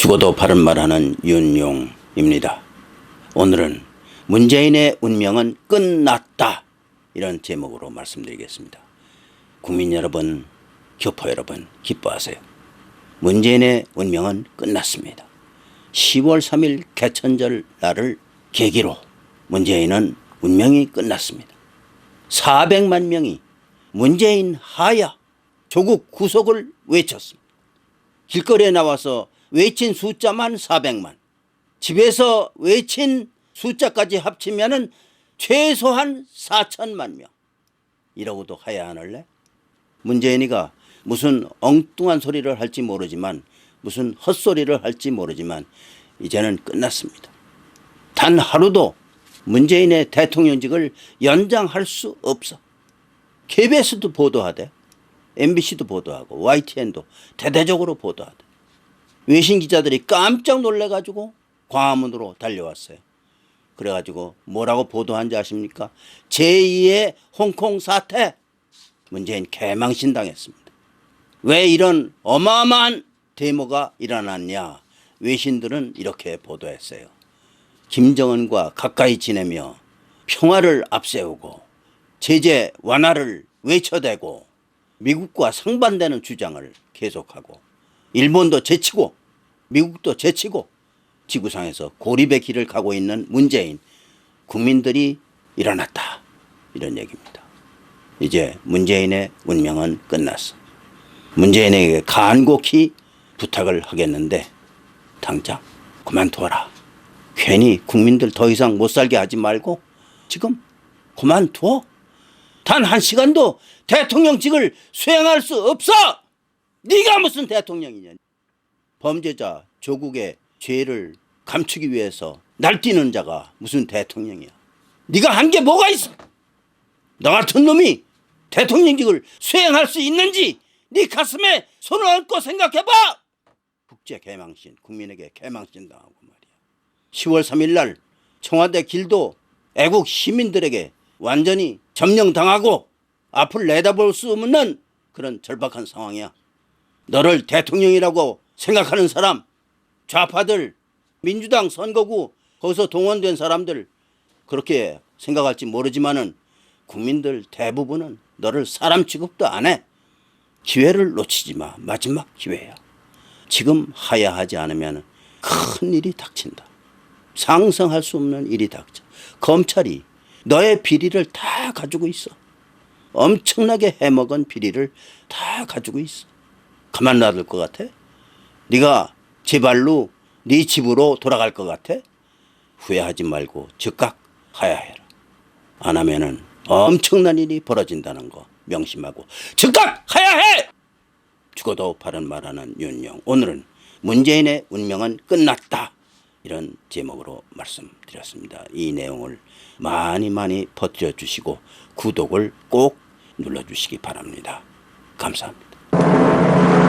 죽어도 바른 말하는 윤용입니다. 오늘은 문재인의 운명은 끝났다. 이런 제목으로 말씀드리겠습니다. 국민 여러분, 교포 여러분, 기뻐하세요. 문재인의 운명은 끝났습니다. 10월 3일 개천절 날을 계기로 문재인은 운명이 끝났습니다. 400만 명이 문재인 하야 조국 구속을 외쳤습니다. 길거리에 나와서 외친 숫자만 400만. 집에서 외친 숫자까지 합치면은 최소한 4천만 명. 이러고도 하야 하늘래? 문재인이가 무슨 엉뚱한 소리를 할지 모르지만 무슨 헛소리를 할지 모르지만 이제는 끝났습니다. 단 하루도 문재인의 대통령직을 연장할 수 없어. KBS도 보도하대. MBC도 보도하고 YTN도 대대적으로 보도하대. 외신 기자들이 깜짝 놀래가지고 광화문으로 달려왔어요. 그래가지고 뭐라고 보도한지 아십니까? 제2의 홍콩 사태. 문재인 개망신 당했습니다. 왜 이런 어마어마한 데모가 일어났냐? 외신들은 이렇게 보도했어요. 김정은과 가까이 지내며 평화를 앞세우고 제재 완화를 외쳐대고 미국과 상반되는 주장을 계속하고 일본도 제치고 미국도 제치고 지구상에서 고립의 길을 가고 있는 문재인 국민들이 일어났다 이런 얘기입니다. 이제 문재인의 운명은 끝났어. 문재인에게 간곡히 부탁을 하겠는데 당장 그만둬라. 괜히 국민들 더 이상 못 살게 하지 말고 지금 그만둬. 단 한 시간도 대통령직을 수행할 수 없어. 네가 무슨 대통령이냐. 범죄자 조국의 죄를 감추기 위해서 날뛰는 자가 무슨 대통령이야. 네가 한 게 뭐가 있어? 너 같은 놈이 대통령직을 수행할 수 있는지 네 가슴에 손을 얹고 생각해봐. 국제 개망신, 국민에게 개망신 당하고 말이야. 10월 3일 날 청와대 길도 애국 시민들에게 완전히 점령당하고 앞을 내다볼 수 없는 그런 절박한 상황이야. 너를 대통령이라고 생각하는 사람, 좌파들, 민주당 선거구 거기서 동원된 사람들 그렇게 생각할지 모르지만은 국민들 대부분은 너를 사람 취급도 안 해. 기회를 놓치지 마. 마지막 기회야. 지금 하야하지 않으면 큰 일이 닥친다. 상상할 수 없는 일이 닥쳐. 검찰이 너의 비리를 다 가지고 있어. 엄청나게 해먹은 비리를 다 가지고 있어. 가만 놔둘 것 같아? 네가 제 발로 네 집으로 돌아갈 것 같아? 후회하지 말고 즉각 하야해라. 안 하면은 엄청난 일이 벌어진다는 거 명심하고 즉각 하야해! 죽어도 바른 말하는 윤영. 오늘은 문재인의 운명은 끝났다. 이런 제목으로 말씀드렸습니다. 이 내용을 많이 많이 퍼뜨려 주시고 구독을 꼭 눌러 주시기 바랍니다. 감사합니다.